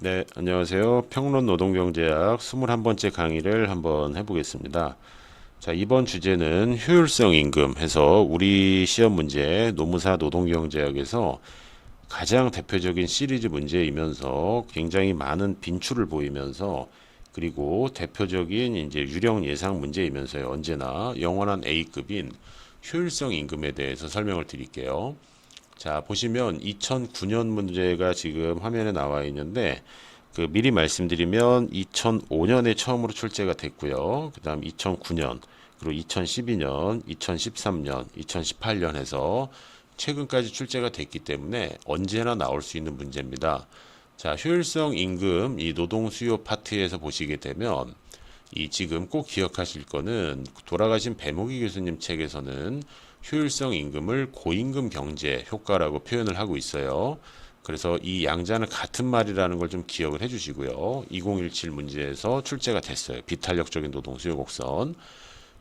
네, 안녕하세요. 평론 노동경제학 21번째 강의를 한번 해보겠습니다. 자, 이번 주제는 효율성 임금 해서 우리 시험 문제 노무사 노동경제학에서 가장 대표적인 시리즈 문제이면서 굉장히 많은 빈출을 보이면서 그리고 대표적인 이제 유령 예상 문제이면서요. 언제나 영원한 A급인 효율성 임금에 대해서 설명을 드릴게요. 자, 보시면 2009년 문제가 지금 화면에 나와 있는데 그 미리 말씀드리면 2005년에 처음으로 출제가 됐고요. 그다음 2009년 그리고 2012년, 2013년, 2018년 해서 최근까지 출제가 됐기 때문에 언제나 나올 수 있는 문제입니다. 자, 효율성 임금 이 노동 수요 파트에서 보시게 되면 이 지금 꼭 기억하실 거는 돌아가신 배모기 교수님 책에서는 효율성 임금을 고임금 경제 효과라고 표현을 하고 있어요. 그래서 이 양자는 같은 말이라는 걸 좀 기억을 해주시고요. 2017 문제에서 출제가 됐어요. 비탄력적인 노동 수요 곡선.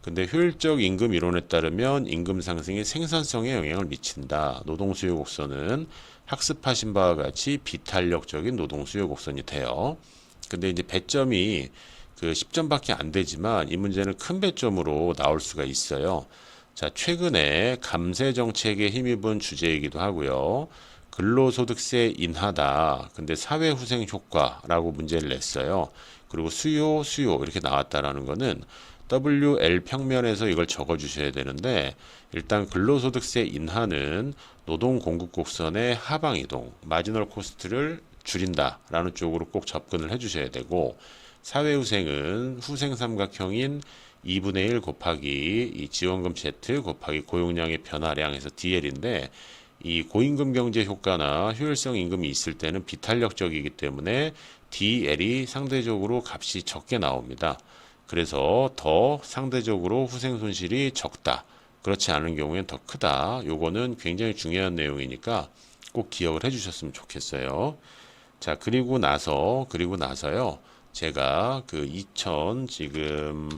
근데 효율적 임금 이론에 따르면 임금 상승이 생산성에 영향을 미친다. 노동 수요 곡선은 학습하신 바와 같이 비탄력적인 노동 수요 곡선이 돼요. 근데 이제 배점이 그 10점밖에 안 되지만 이 문제는 큰 배점으로 나올 수가 있어요. 자, 최근에 감세 정책에 힘입은 주제이기도 하고요. 근로소득세 인하다. 근데 사회후생 효과라고 문제를 냈어요. 그리고 수요, 수요 이렇게 나왔다라는 거는 WL 평면에서 이걸 적어 주셔야 되는데 일단 근로소득세 인하는 노동 공급 곡선의 하방 이동, 마지널 코스트를 줄인다라는 쪽으로 꼭 접근을 해 주셔야 되고 사회후생은 후생 삼각형인 2분의 1 곱하기 이 지원금 Z 곱하기 고용량의 변화량에서 DL인데 이 고임금 경제 효과나 효율성 임금이 있을 때는 비탄력적이기 때문에 DL이 상대적으로 값이 적게 나옵니다. 그래서 더 상대적으로 후생 손실이 적다. 그렇지 않은 경우엔 더 크다. 요거는 굉장히 중요한 내용이니까 꼭 기억을 해 주셨으면 좋겠어요. 자, 그리고 나서, 그리고 나서요. 제가 그 2000 지금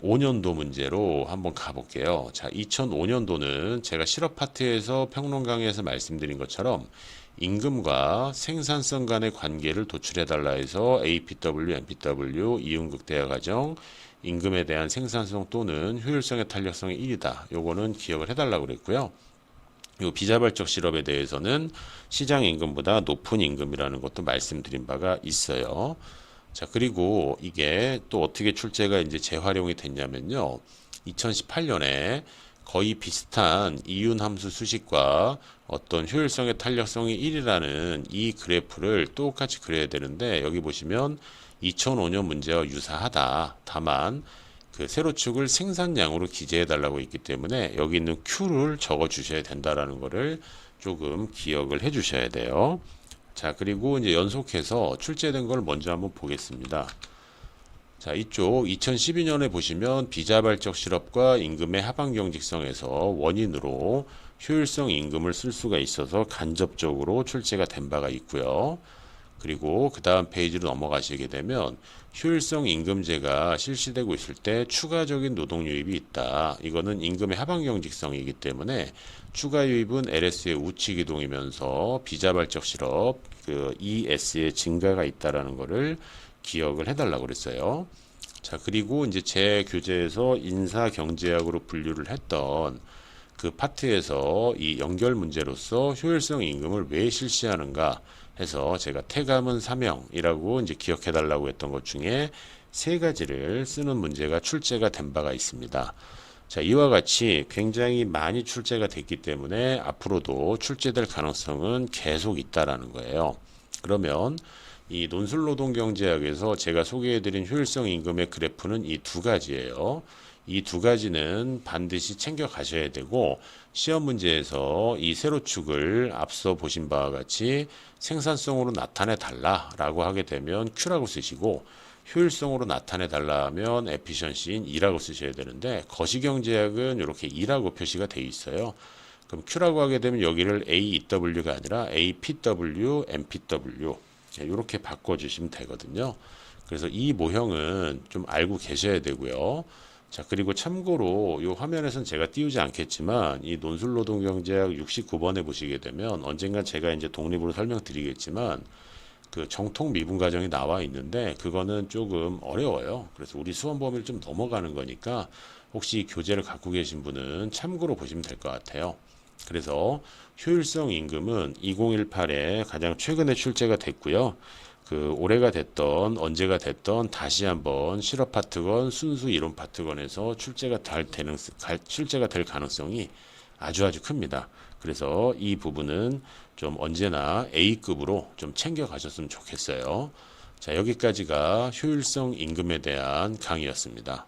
5년도 문제로 한번 가볼게요. 자, 2005년도는 제가 실업 파트에서 평론 강의에서 말씀드린 것처럼 임금과 생산성 간의 관계를 도출해달라 해서 APW, MPW, 이윤극 대화 과정, 임금에 대한 생산성 또는 효율성의 탄력성이 1이다. 요거는 기억을 해달라고 그랬고요. 요 비자발적 실업에 대해서는 시장 임금보다 높은 임금이라는 것도 말씀드린 바가 있어요. 자, 그리고 이게 또 어떻게 출제가 이제 재활용이 됐냐면요. 2018년에 거의 비슷한 이윤 함수 수식과 어떤 효율성의 탄력성이 1이라는 이 그래프를 똑같이 그려야 되는데 여기 보시면 2005년 문제와 유사하다. 다만 그 세로축을 생산량으로 기재해 달라고 있기 때문에 여기 있는 Q를 적어 주셔야 된다라는 거를 조금 기억을 해 주셔야 돼요. 자, 그리고 이제 연속해서 출제된 걸 먼저 한번 보겠습니다. 자, 이쪽 2012년에 보시면 비자발적 실업과 임금의 하방 경직성에서 원인으로 효율성 임금을 쓸 수가 있어서 간접적으로 출제가 된 바가 있고요. 그리고 그 다음 페이지로 넘어가시게 되면 효율성 임금제가 실시되고 있을 때 추가적인 노동 유입이 있다. 이거는 임금의 하방 경직성이기 때문에 추가 유입은 LS의 우측 이동이면서 비자발적 실업 그 ES의 증가가 있다라는 거를 기억을 해달라고 그랬어요. 자 그리고 이제 제 교재에서 인사 경제학으로 분류를 했던 그 파트에서 이 연결 문제로서 효율성 임금을 왜 실시하는가 해서 제가 태감은 사명이라고 이제 기억해 달라고 했던 것 중에 세 가지를 쓰는 문제가 출제가 된 바가 있습니다. 자, 이와 같이 굉장히 많이 출제가 됐기 때문에 앞으로도 출제될 가능성은 계속 있다라는 거예요. 그러면 이 논술노동경제학에서 제가 소개해드린 효율성 임금의 그래프는 이 두 가지예요. 이 두 가지는 반드시 챙겨 가셔야 되고 시험 문제에서 이 세로축을 앞서 보신 바와 같이 생산성으로 나타내 달라라고 하게 되면 Q라고 쓰시고 효율성으로 나타내 달라면 에피션시인 2라고 쓰셔야 되는데 거시경제학은 이렇게 2라고 표시가 되어 있어요. 그럼 Q라고 하게 되면 여기를 AEW가 아니라 APW, MPW 이렇게 바꿔주시면 되거든요. 그래서 이 모형은 좀 알고 계셔야 되고요. 자, 그리고 참고로 이 화면에서는 제가 띄우지 않겠지만 이 논술 노동 경제학 69번에 보시게 되면 언젠가 제가 이제 독립으로 설명드리겠지만 그 정통 미분 과정이 나와 있는데 그거는 조금 어려워요. 그래서 우리 수험 범위를 좀 넘어가는 거니까 혹시 교재를 갖고 계신 분은 참고로 보시면 될 것 같아요. 그래서 효율성 임금은 2018에 가장 최근에 출제가 됐고요. 그 올해가 됐던 언제가 됐던 다시 한번 실업 파트건 순수 이론 파트건에서 출제가 될 되는 출제가 될 가능성이 아주 아주 큽니다. 그래서 이 부분은 좀 언제나 A급으로 좀 챙겨 가셨으면 좋겠어요. 자, 여기까지가 효율성 임금에 대한 강의였습니다.